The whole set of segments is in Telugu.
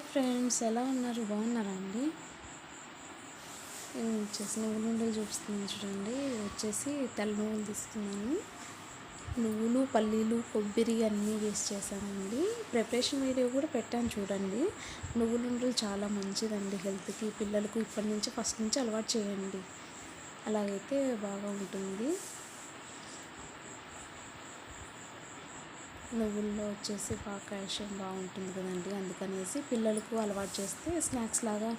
హాయ్ ఫ్రెండ్స్ ఎలా ఉన్నారు? బాగున్నారా అండి? నేను వచ్చేసి నువ్వుల ఉండలు చూపిస్తున్నాను చూడండి. వచ్చేసి తెల్ల నువ్వులు తీసుకున్నాను. నువ్వులు పల్లీలు కొబ్బరి అన్నీ వేస్ట్ చేశానండి. ప్రిపరేషన్ వీడియో కూడా పెట్టాను చూడండి. నువ్వుల ఉండలు చాలా మంచిదండి హెల్త్కి. పిల్లలకు ఇప్పటి నుంచి ఫస్ట్ నుంచి అలవాటు చేయండి. అలాగైతే బాగా ఉంటుంది. నువ్వుల్లో వచ్చేసి బాగా కాల్షియం బాగుంటుంది కదండి. అందుకనేసి పిల్లలకు అలవాటు చేస్తే స్నాక్స్ లాగా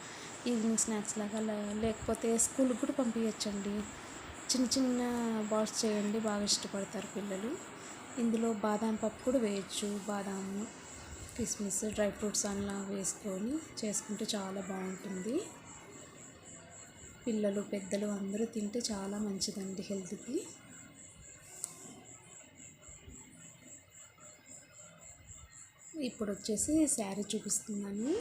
ఈవినింగ్ స్నాక్స్ లాగా లేకపోతే స్కూల్కి కూడా పంపించచ్చండి చిన్న చిన్న బాల్స్ చేయండి బాగా ఇష్టపడతారు పిల్లలు. ఇందులో బాదాం పప్పు కూడా వేయచ్చు. బాదాము కిస్మిస్ డ్రై ఫ్రూట్స్ అలా వేసుకొని చేసుకుంటే చాలా బాగుంటుంది. పిల్లలు పెద్దలు అందరూ తింటే చాలా మంచిదండి హెల్త్కి. ఇప్పుడు వచ్చేసి శారీ చూపిస్తున్నాను.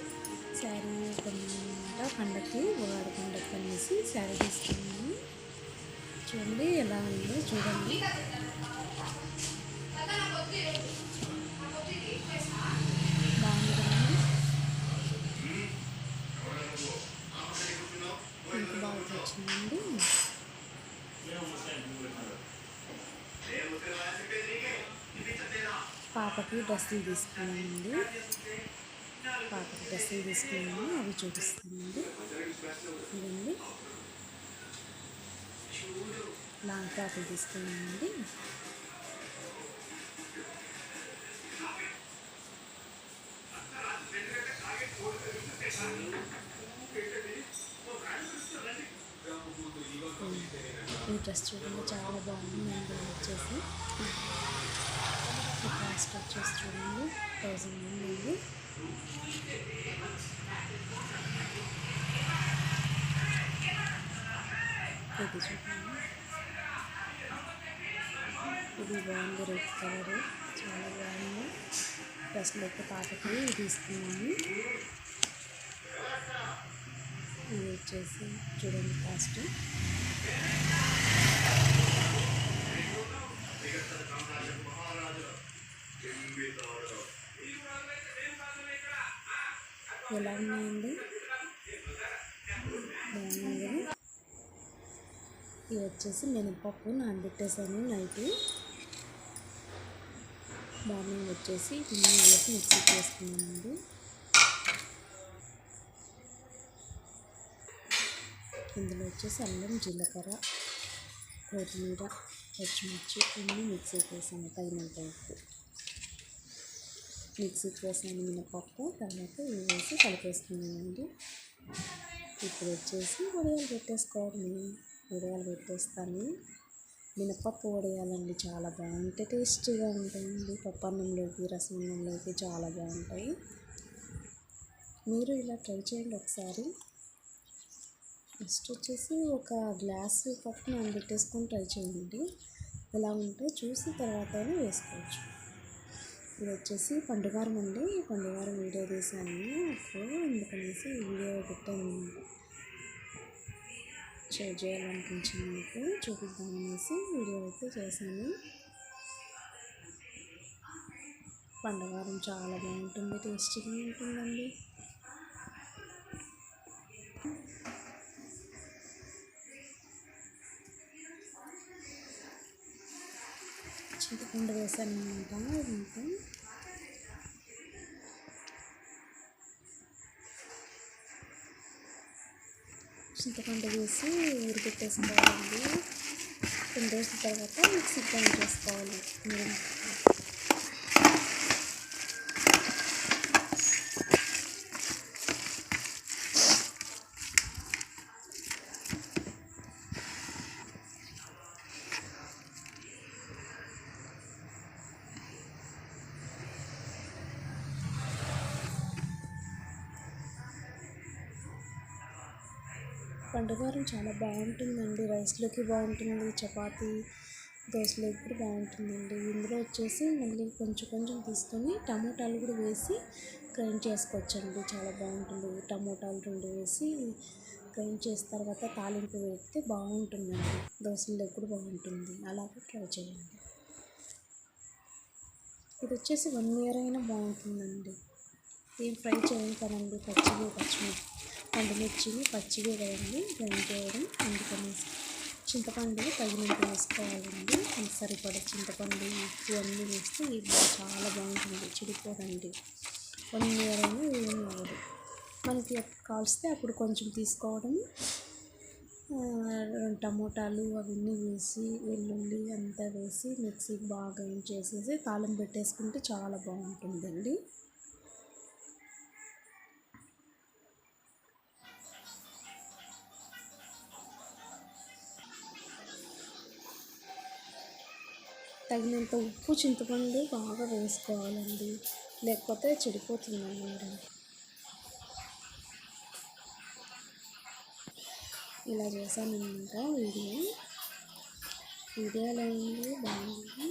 శారీ కొన్నమాట పండక్కి ఉగాది పండక్కి అనేసి శారీ తీసుకున్నాను. చూడండి ఎలా ఉందో చూడండి బాగుంది కదండి ఇంత బాగా వచ్చిందండి పాపకి డ్రెస్సులు తీసుకున్నామండి. పాపకి డ్రెస్సులు తీసుకున్నాము అవి చూపిస్తామండి ఇదండి లాంగ్ టాపులు తీసుకున్నామండి. ఈ డ్రెస్ చూడండి చాలా బాగుంది. బాగుందండి వచ్చేసి. ఈ కాస్ట్ వచ్చేసి చూడండి థౌజండ్ ఉంది ఇది చూడండి ఇది బాగుంది రెడ్ కలర్ చాలా బాగుంది ప్లస్ ఒక పాపకి తీసుకున్నాను ఇది వచ్చేసి చూడండి కాస్ట్ ఎలా ఉన్నాయండి? బాగున్నాయి ఇది వచ్చేసి మినపప్పు నానబెట్టేసాను నైట్. మార్నింగ్ వచ్చేసి ఇన్ని వేసి మిక్సీకి ఇందులో వచ్చేసి అల్లం జీలకర్ర కొత్తిమీర పచ్చిమిర్చి అన్నీ మిక్సీ చేసాము తగినంత ఉప్పు మిక్సీ వేసాను మినపప్పు తర్వాత వేసి కలిపేసుకున్నానండి ఇప్పుడు వచ్చేసి వడియాలు పెట్టేసుకోవాలి. వడియాలు పెట్టేస్తాను. మినపప్పు వడియాలండి చాలా బాగుంటాయి. టేస్టీగా ఉంటాయండి. పప్పన్నంలోకి అన్నంలోకి రసం అన్నంలోకి చాలా బాగుంటాయి. మీరు ఇలా ట్రై చేయండి ఒకసారి. నెక్స్ట్ వచ్చేసి ఒక గ్లాస్ పప్పు నానబెట్టేసుకొని ట్రై చేయండి. ఎలా ఉంటే చూసి తర్వాత వేసుకోవచ్చు. ఇది వచ్చేసి పండుగారం అండి పండుగారం వీడియో తీసాను అప్పుడు అందుకనేసి ఈ వీడియో పెట్టాను. షేర్ చేయాలనిపించింది మీకు చూపిద్దామనేసి వీడియో అయితే చేశాను. పండుగారం చాలా బాగుంటుంది. టేస్టీగా ఉంటుందండి. చింతపండు వేసాను అనమాట ఇంకా చింతపండు వేసి ఉరిపెట్టేసుకోవాలండి కొన్ని రోజుల తర్వాత మిక్సీ గ్రైండ్ చేసుకోవాలి. మీరు పండుగారం చాలా బాగుంటుందండి. రైస్లోకి బాగుంటుంది చపాతీ దోశలోకి కూడా బాగుంటుందండి. ఇందులో వచ్చేసి మళ్ళీ కొంచెం కొంచెం తీసుకొని టమోటాలు కూడా వేసి గ్రైండ్ చేసుకోవచ్చండి. చాలా బాగుంటుంది. టమోటాలు రెండు వేసి గ్రైండ్ చేసిన తర్వాత తాలింపు వేస్తే బాగుంటుందండి. దోశలోకి కూడా బాగుంటుంది. అలాగే ట్రై చేయండి. ఇది వచ్చేసి వన్ ఇయర్ అయినా బాగుంటుందండి. ఏం ఫ్రై చేయాలి కదండి పచ్చివే పచ్చిమిర్చి. పండుమిర్చిని పచ్చివే కదండి గ్రైండ్ చేయడం అందుకనేసి చింతపండు తగినంత వేసుకోవాలండి. అంత సరిపడ చింతపండు ఉప్పు అన్నీ వేస్తే ఇది చాలా బాగుంటుంది. చిడిపోదండి. వన్ ఇయర్ అయినా ఏం అవ్వదు మనకి కాల్స్తే అప్పుడు కొంచెం తీసుకోవడం రెండు టమోటాలు అవన్నీ వేసి వెల్లుల్లి అంతా వేసి మిక్సీకి బాగా ఏం చేసేసి తాళం పెట్టేసుకుంటే చాలా బాగుంటుందండి. తగినంత ఉప్పు చింతపండు బాగా వేసుకోవాలండి. లేకపోతే చెడిపోతుందన్నమాట ఇలా చేశానమాట వీడియో. వీడియోలో ఉంది బాగుంది.